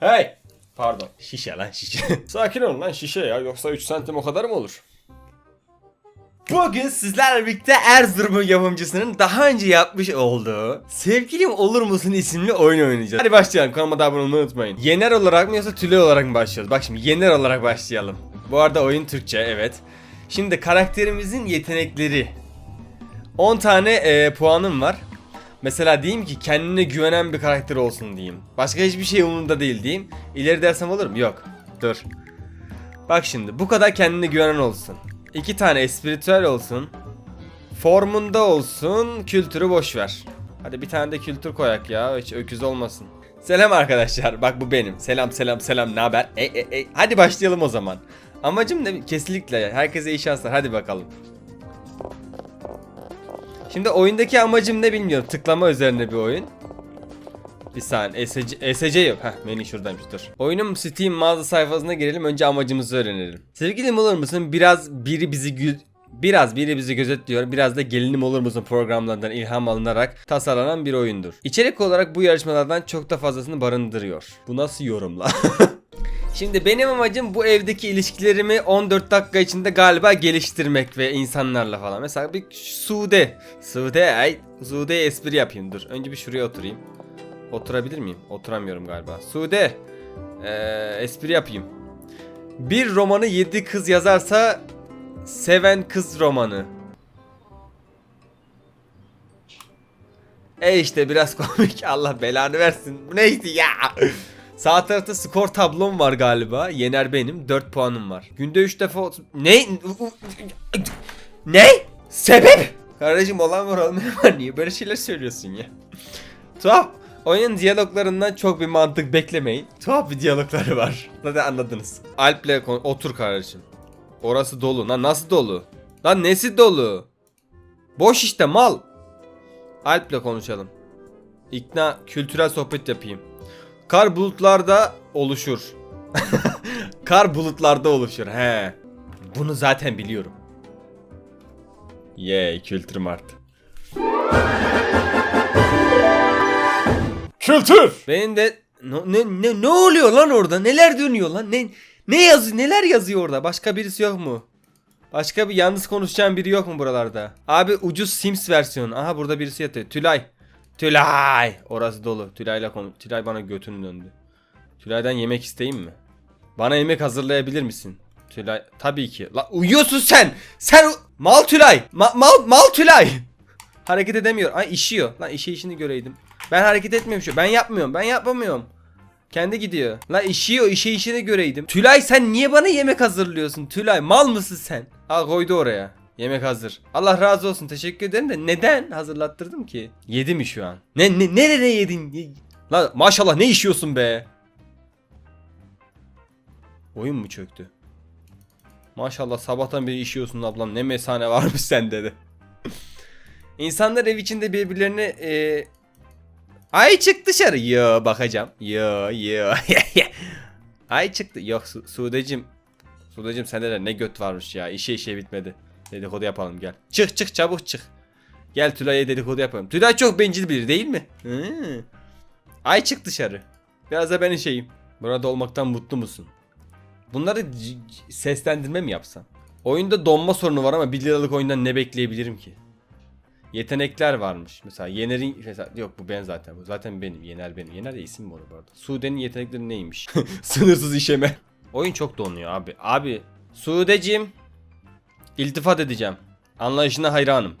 Hey! Pardon. Şişe lan şişe. Sakin olun lan şişe ya. Yoksa 3 santim o kadar mı olur? Bugün sizlerle birlikte Erzurum'un yapımcısının daha önce yapmış olduğu Sevgilim Olur Musun isimli oyun oynayacağız. Hadi başlayalım. Kanalıma da abone olmayı unutmayın. Yener olarak mı yoksa Tülay olarak mı başlıyoruz? Bak şimdi Yener olarak başlayalım. Bu arada oyun Türkçe evet. Şimdi karakterimizin yetenekleri. 10 tane e, puanım var. Mesela diyeyim ki kendine güvenen bir karakter olsun diyeyim. Başka hiçbir şey umurumda değil diyeyim. İleri dersem olur mu? Yok. Dur. Bak şimdi bu kadar kendine güvenen olsun. İki tane espiritüel olsun. Formunda olsun. Kültürü boş ver. Hadi bir tane de kültür koyak ya. Hiç öküz olmasın. Selam arkadaşlar. Bak bu benim. Selam selam selam. Ne haber? E, e, e. Hadi başlayalım o zaman. Amacım ne? Kesinlikle. Herkese iyi şanslar. Hadi bakalım. Şimdi oyundaki amacım ne bilmiyorum. Tıklama üzerine bir oyun. Bir saniye. ESC, ESC yok. Heh menü şuradaymış dur. Oyunun Steam mağaza sayfasına girelim. Önce amacımızı öğrenelim. Sevgilim olur musun? Biraz biri bizi gü- Biraz biri bizi gözetliyor, biraz da gelinim olur musun programlarından ilham alınarak tasarlanan bir oyundur. İçerik olarak bu yarışmalardan çok da fazlasını barındırıyor. Bu nasıl yorumla? Şimdi benim amacım bu evdeki ilişkilerimi 14 dakika içinde galiba geliştirmek ve insanlarla falan. Mesela bir Sude. Sude ay Sude'ye espri yapayım dur. Önce bir şuraya oturayım. Oturabilir miyim? Oturamıyorum galiba. Sude. Ee, espri yapayım. Bir romanı 7 kız yazarsa seven kız romanı. E işte biraz komik. Allah belanı versin. Bu neydi ya? Sağ tarafta skor tablom var galiba. Yener benim. 4 puanım var. Günde 3 defa... Ne? Ne? Sebep? Kardeşim olan var olmayan var. Niye böyle şeyler söylüyorsun ya? Tuhaf. Oyunun diyaloglarından çok bir mantık beklemeyin. Tuhaf bir diyalogları var. Zaten anladınız. Alp'le otur kardeşim. Orası dolu. Lan nasıl dolu? Lan nesi dolu? Boş işte mal. Alp'le konuşalım. İkna kültürel sohbet yapayım. Kar bulutlarda oluşur. Kar bulutlarda oluşur. He. Bunu zaten biliyorum. Yay kültürüm arttı. Kültür. Benim de ne, ne, ne, ne oluyor lan orada? Neler dönüyor lan? Ne ne yazıyor? Neler yazıyor orada? Başka birisi yok mu? Başka bir yalnız konuşacağım biri yok mu buralarda? Abi ucuz Sims versiyonu. Aha burada birisi yatıyor. Tülay. Tülay. Orası dolu. Tülay'la konu. Tülay bana götünü döndü. Tülay'dan yemek isteyeyim mi? Bana yemek hazırlayabilir misin? Tülay tabii ki. La uyuyorsun sen. Sen mal Tülay. Ma- mal mal Tülay. Hareket edemiyor. Ay işiyor. Lan işe işini göreydim. Ben hareket etmiyorum şu. Ben yapmıyorum. Ben yapamıyorum. Kendi gidiyor. La işiyor işe işini göreydim. Tülay sen niye bana yemek hazırlıyorsun? Tülay mal mısın sen? Al koydu oraya. Yemek hazır. Allah razı olsun teşekkür ederim de neden hazırlattırdım ki? Yedi mi şu an? Ne ne nerede yedin? Ye- La maşallah ne işiyorsun be? Oyun mu çöktü? Maşallah sabahtan beri işiyorsun ablam ne mesane varmış sende de. İnsanlar ev içinde birbirlerine e, Ay çık dışarı. Yo bakacağım. Yo yo. Ay çıktı. Yok Su Sudecim. Sudecim sende de ne göt varmış ya. İşe işe bitmedi. Dedikodu yapalım gel. Çık çık çabuk çık. Gel Tülay'a dedikodu yapalım. Tülay çok bencil biri değil mi? Hı. Ay çık dışarı. Biraz da ben şeyim. Burada olmaktan mutlu musun? Bunları seslendirme mi yapsam? Oyunda donma sorunu var ama 1 liralık oyundan ne bekleyebilirim ki? Yetenekler varmış. Mesela Yener'in mesela yok bu ben zaten. Bu zaten benim. Yener benim. Yener de isim mi bu arada? Sude'nin yetenekleri neymiş? Sınırsız işeme. Oyun çok donuyor abi. Abi Sude'cim iltifat edeceğim. Anlayışına hayranım.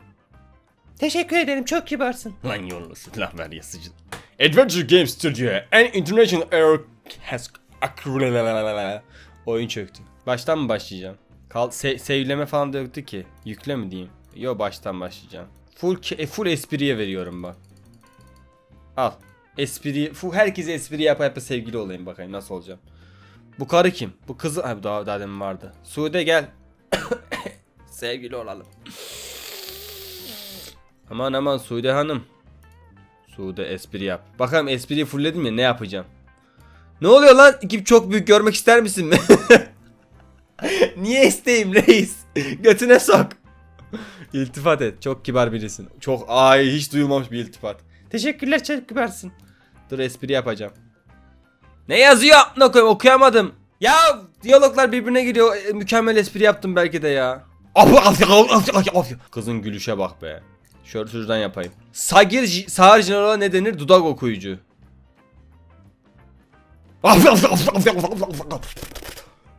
Teşekkür ederim çok kibarsın. Lan yollasın lan ver yasıcı. Adventure Games Studio and International Air has Oyun çöktü. Baştan mı başlayacağım? Kal se- save'leme falan da yoktu ki. Yükle mi diyeyim? Yo baştan başlayacağım. Full e, full espriye veriyorum bak. Al. Espri full herkese espri yapa yapa sevgili olayım bakayım nasıl olacağım. Bu karı kim? Bu kızı ha, daha daha demin vardı. Sude gel. Sevgili olalım. Aman aman Sude hanım. Sude espri yap. Bakalım espriyi fullledim ya ne yapacağım? Ne oluyor lan? Ekip çok büyük görmek ister misin? Niye isteyeyim reis? Götüne sok. İltifat et. Çok kibar birisin. Çok ay hiç duyulmamış bir iltifat. Teşekkürler çok kibarsın. Dur espri yapacağım. Ne yazıyor amına koyayım okuyamadım. Ya diyaloglar birbirine giriyor. E, mükemmel espri yaptım belki de ya. Kızın gülüşe bak be. Şöyle şuradan yapayım. Sagir Sağır General'a ne denir? Dudak okuyucu.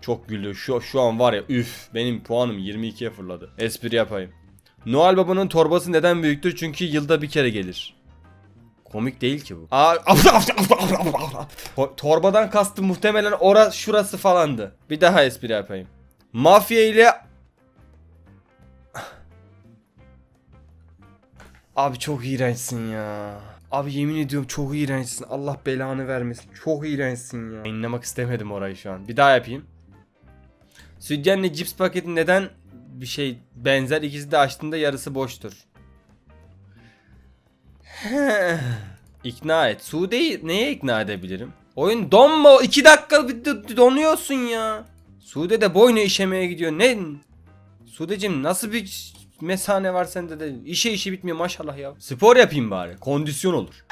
Çok güldü. Şu, şu an var ya üf benim puanım 22'ye fırladı. Espri yapayım. Noel Baba'nın torbası neden büyüktür? Çünkü yılda bir kere gelir. Komik değil ki bu. Aa, torbadan kastım muhtemelen ora şurası falandı. Bir daha espri yapayım. Mafya ile Abi çok iğrençsin ya. Abi yemin ediyorum çok iğrençsin. Allah belanı vermesin. Çok iğrençsin ya. İnlemek istemedim orayı şu an. Bir daha yapayım. Sütyenle cips paketi neden bir şey benzer? İkisi de açtığında yarısı boştur. ikna et. Sude'yi neye ikna edebilirim? Oyun donma. 2 dakika donuyorsun ya. Sude de boynu işemeye gidiyor. Ne? Sudeciğim nasıl bir mesane var sende de işe işi bitmiyor maşallah ya. Spor yapayım bari. Kondisyon olur.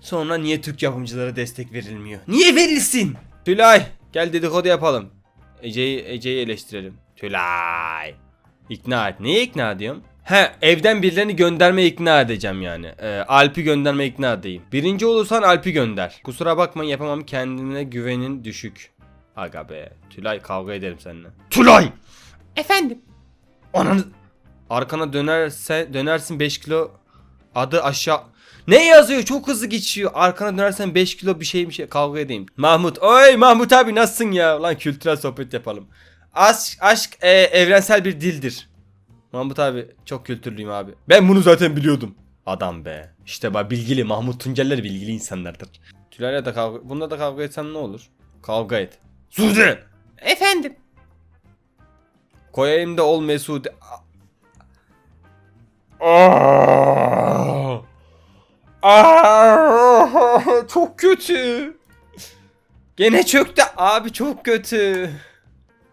Sonra niye Türk yapımcılara destek verilmiyor? Niye verilsin? Tülay gel dedikodu yapalım. Ece'yi Ece'yi eleştirelim. Tülay. İkna et. Neye ikna ediyorum? He evden birilerini göndermeye ikna edeceğim yani. Ee, Alp'i göndermeye ikna edeyim. Birinci olursan Alp'i gönder. Kusura bakma yapamam kendine güvenin düşük. Aga be. Tülay kavga ederim seninle. Tülay! Efendim? Ananı... Arkana dönerse dönersin 5 kilo adı aşağı ne yazıyor? Çok hızlı geçiyor. Arkana dönersen 5 kilo bir şey bir şey kavga edeyim. Mahmut. Oy Mahmut abi nasılsın ya? Lan kültürel sohbet yapalım. Aşk, aşk e, evrensel bir dildir. Mahmut abi çok kültürlüyüm abi. Ben bunu zaten biliyordum. Adam be. İşte bak bilgili Mahmut Tunceller bilgili insanlardır. Tülay'la da kavga... Bunda da kavga etsem ne olur? Kavga et. Sude! Efendim? Koyayım da ol Mesude. Aa! Aa! Çok kötü. Gene çöktü. Abi çok kötü.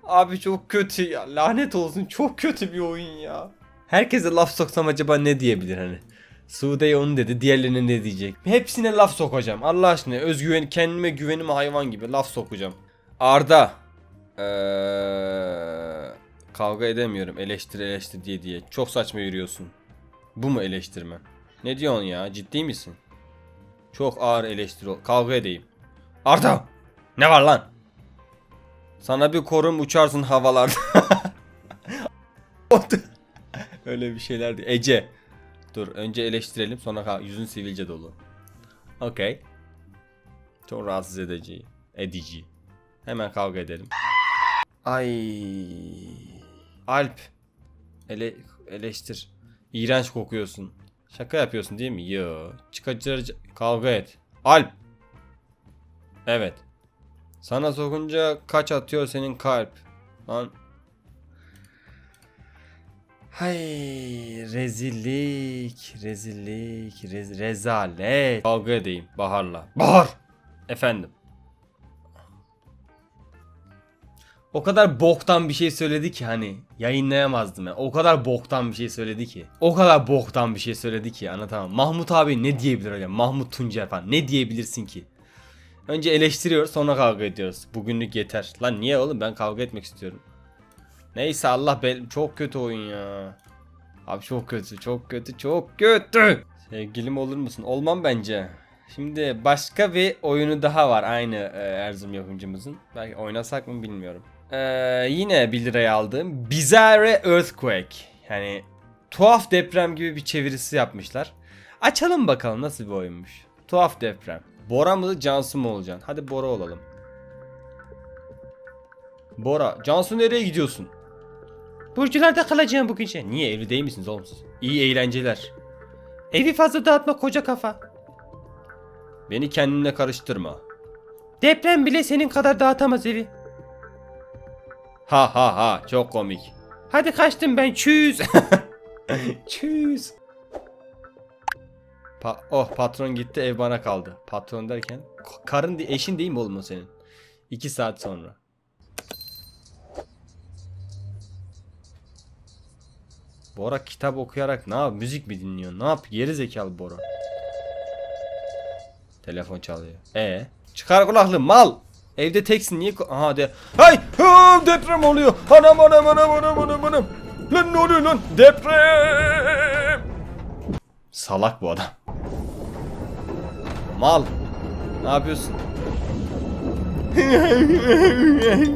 Abi çok kötü ya. Lanet olsun. Çok kötü bir oyun ya. Herkese laf soksam acaba ne diyebilir hani? Sude'ye onu dedi. Diğerlerine ne diyecek? Hepsine laf sokacağım. Allah aşkına özgüven kendime güvenim hayvan gibi laf sokacağım. Arda. Eee kavga edemiyorum. Eleştir eleştir diye diye. Çok saçma yürüyorsun. Bu mu eleştirme? Ne diyorsun ya? Ciddi misin? Çok ağır eleştiri. Kavga edeyim. Arda! Ne var lan? Sana bir korum uçarsın havalarda. Öyle bir şeyler değil. Ece. Dur önce eleştirelim sonra yüzün sivilce dolu. Okey. Çok rahatsız edici. Edici. Hemen kavga edelim. Ay. Alp. Ele eleştir. İğrenç kokuyorsun. Şaka yapıyorsun değil mi? Yo. Çıkacı kavga et. Alp. Evet. Sana sokunca kaç atıyor senin kalp? Lan. Hay rezillik, rezillik, rez rezalet. Kavga edeyim Bahar'la. Bahar. Efendim. O kadar boktan bir şey söyledi ki hani yayınlayamazdım ya. O kadar boktan bir şey söyledi ki. O kadar boktan bir şey söyledi ki anlatamam. Mahmut abi ne diyebilir hocam? Mahmut Tuncer falan ne diyebilirsin ki? Önce eleştiriyoruz sonra kavga ediyoruz. Bugünlük yeter. Lan niye oğlum ben kavga etmek istiyorum. Neyse Allah be çok kötü oyun ya. Abi çok kötü çok kötü çok kötü. Sevgilim olur musun? Olmam bence. Şimdi başka bir oyunu daha var aynı e, Erzurum yapımcımızın. Belki oynasak mı bilmiyorum. Ee, yine 1 liraya aldığım Bizarre Earthquake. Yani tuhaf deprem gibi bir çevirisi yapmışlar. Açalım bakalım nasıl bir oyunmuş. Tuhaf deprem. Bora mı Cansu mu olacaksın? Hadi Bora olalım. Bora. Cansu nereye gidiyorsun? Burcularda kalacağım bugün şey. Niye evli değil misiniz oğlum siz? İyi eğlenceler. Evi fazla dağıtma koca kafa. Beni kendine karıştırma. Deprem bile senin kadar dağıtamaz evi. Ha ha ha çok komik. Hadi kaçtım ben çüz. çüz. Pa- oh patron gitti ev bana kaldı. Patron derken karın eşin değil mi oğlum o senin? 2 saat sonra. Bora kitap okuyarak ne yap? Müzik mi dinliyor? Ne yap? Geri zekalı Bora. Telefon çalıyor. E çıkar kulaklığı mal. Evde teksin niye? Aha de. Hay! Ha, deprem oluyor. Anam anam anam anam anam anam. Lan ne oluyor lan? Deprem. Salak bu adam. Mal. Ne yapıyorsun?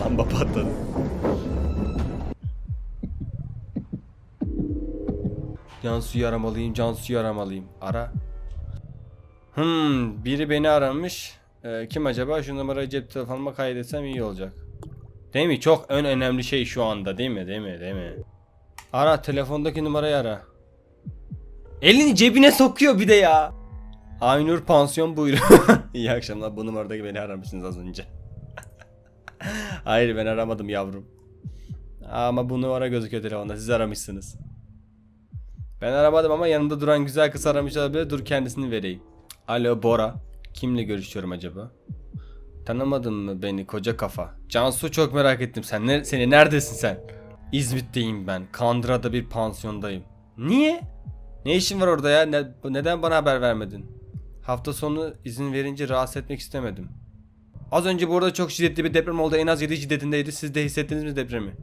Lamba patladı. Cansu'yu aramalıyım, Cansu'yu aramalıyım. Ara. Hmm, biri beni aramış. Ee, kim acaba? Şu numarayı cep telefonuma kaydetsem iyi olacak. Değil mi? Çok ön önemli şey şu anda değil mi? Değil mi? Değil mi? Ara telefondaki numarayı ara. Elini cebine sokuyor bir de ya. Aynur pansiyon buyurun. İyi akşamlar. Bu numaradaki beni aramışsınız az önce. Hayır ben aramadım yavrum. Ama bu numara gözüküyor telefonda. Siz aramışsınız. Ben aramadım ama yanımda duran güzel kız aramış olabilir. Dur kendisini vereyim. Alo Bora. Kimle görüşüyorum acaba? Tanımadın mı beni koca kafa? Cansu çok merak ettim. Sen ne, seni neredesin sen? İzmit'teyim ben. Kandıra'da bir pansiyondayım. Niye? Ne işin var orada ya? Ne- neden bana haber vermedin? Hafta sonu izin verince rahatsız etmek istemedim. Az önce burada çok şiddetli bir deprem oldu. En az 7 şiddetindeydi. Siz de hissettiniz mi depremi?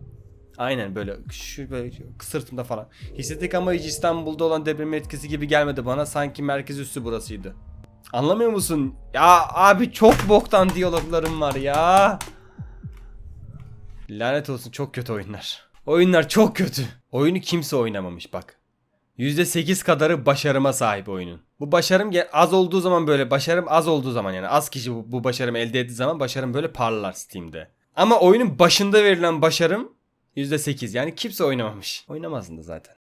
Aynen böyle şu böyle sırtımda falan. Hissettik ama hiç İstanbul'da olan depremin etkisi gibi gelmedi bana. Sanki merkez üssü burasıydı. Anlamıyor musun? Ya abi çok boktan diyaloglarım var ya. Lanet olsun çok kötü oyunlar. Oyunlar çok kötü. Oyunu kimse oynamamış bak. %8 kadarı başarıma sahip oyunun. Bu başarım az olduğu zaman böyle başarım az olduğu zaman yani az kişi bu, başarımı elde ettiği zaman başarım böyle parlar Steam'de. Ama oyunun başında verilen başarım %8 yani kimse oynamamış. Oynamazsın da zaten.